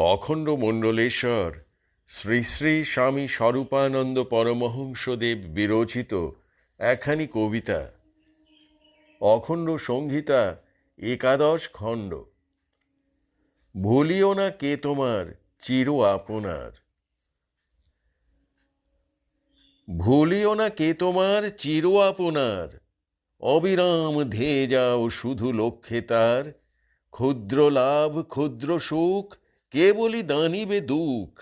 অখণ্ড মণ্ডলেশ্বর, শ্রী শ্রী স্বামী স্বরূপানন্দ পরমহংসদেব বিরচিত একখানি কবিতা। অখণ্ড সংহিতা, একাদশ খণ্ড। ভুলিও না কে তোমার, চির আপনার। ভুলিও না কে তোমার, চির আপনার। অবিরাম ধেয়ে যাও শুধু লক্ষ্যে তার। ক্ষুদ্র লাভ, ক্ষুদ্র সুখ কেবলই দানিবে দুঃখ।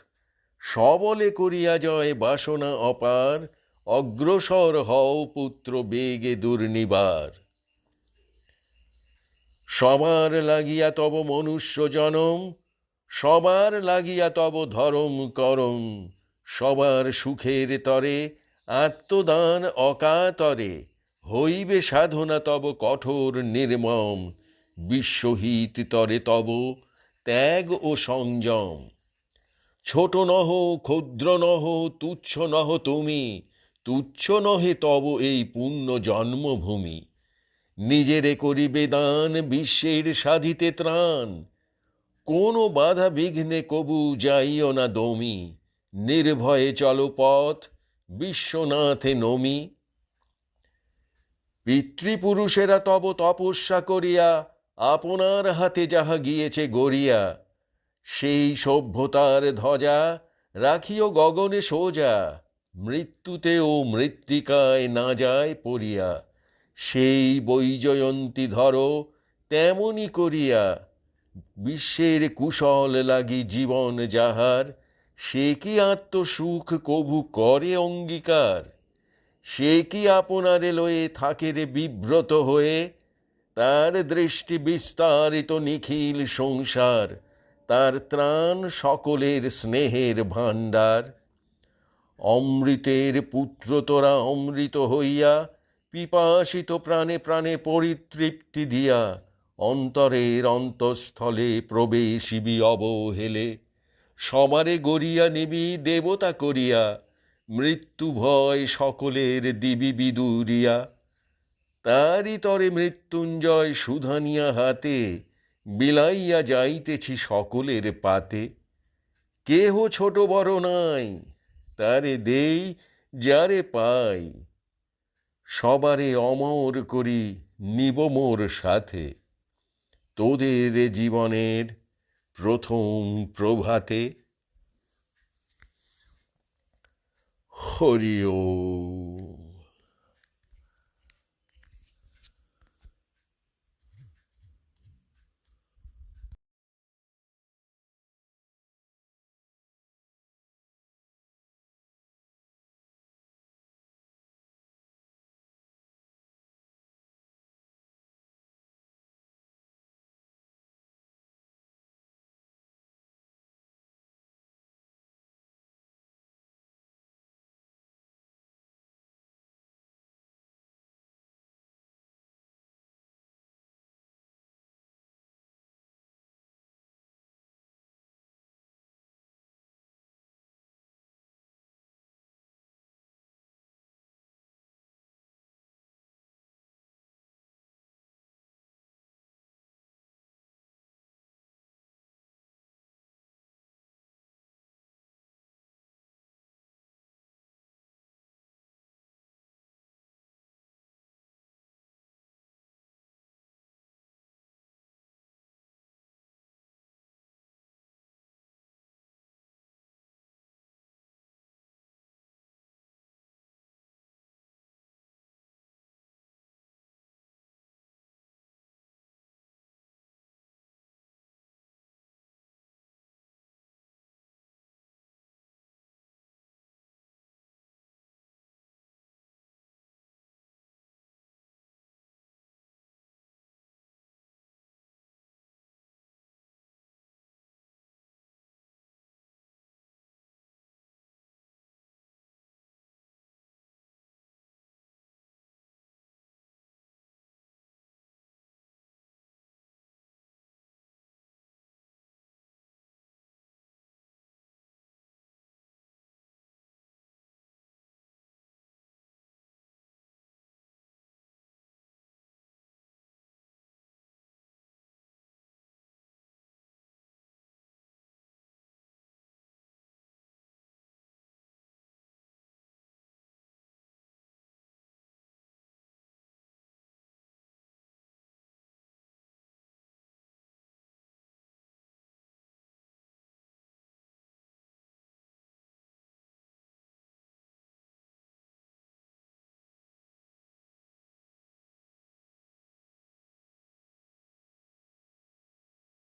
সবলে করিয়া জয় বাসনা অপার, অগ্রসর হও পুত্র বেগে দুর্নিবার। সবার লাগিয়া তব মনুষ্য জনম, সবার লাগিয়া তব ধরম করম। সবার সুখের তরে, আত্মদান অকাতরে, হইবে সাধনা তব কঠোর নির্মম। বিশ্বহিত তরে তব ত্যাগ ও সংযম। ছোট নহ, ক্ষুদ্র নহ, তুচ্ছ নহ তুমি, তুচ্ছ নহে তব এই পুণ্য জন্মভূমি। নিজেরে করিবে দান, বিশ্বের সাধিতে ত্রাণ। কোনো বাধা বিঘ্নে কবু যাইও না দমি। নির্ভয়ে চলো পথ, বিশ্বনাথে নমি। পিতৃপুরুষেরা তব তপস্যা করিয়া আপনার হাতে যাহা গিয়েছে গড়িয়া, সেই সভ্যতার ধ্বজা রাখিও গগনে সোজা মৃত্যুতেও মৃত্তিকায় না যায় পড়িয়া, সেই বৈজয়ন্তী ধরো তেমনি করিয়া, বিশ্বের কুশল লাগি জীবন যাহার, সে কি আত্মসুখ কভু করে অঙ্গীকার? সে কি আপনারে লয়ে থাকে রে বিব্রত হয়ে তার দৃষ্টি বিস্তারিত নিখিল সংসার, তার ত্রাণ সকলের স্নেহের ভাণ্ডার। অমৃতের পুত্র তোরা অমৃত হইয়া, পিপাসিত প্রাণে প্রাণে পরিতৃপ্তি দিয়া, অন্তরের অন্তঃস্থলে প্রবেশিবি অবহেলে। সবারে গড়িয়া নিবি, দেবতা করিয়া মৃত্যু ভয় সকলের দিবি বিদুরিয়া। তারি তরে মৃত্যুঞ্জয় সুধানিয়া হাতে, বিলাইয়া যাইতেছি সকলের পাতে। কেহ ছোট বড় নাই, তারে দেই যারে পাই। সবারে অমর করি নিব মোর সাথে। তোদের জীবনের প্রথম প্রভাতে। হরি ওম।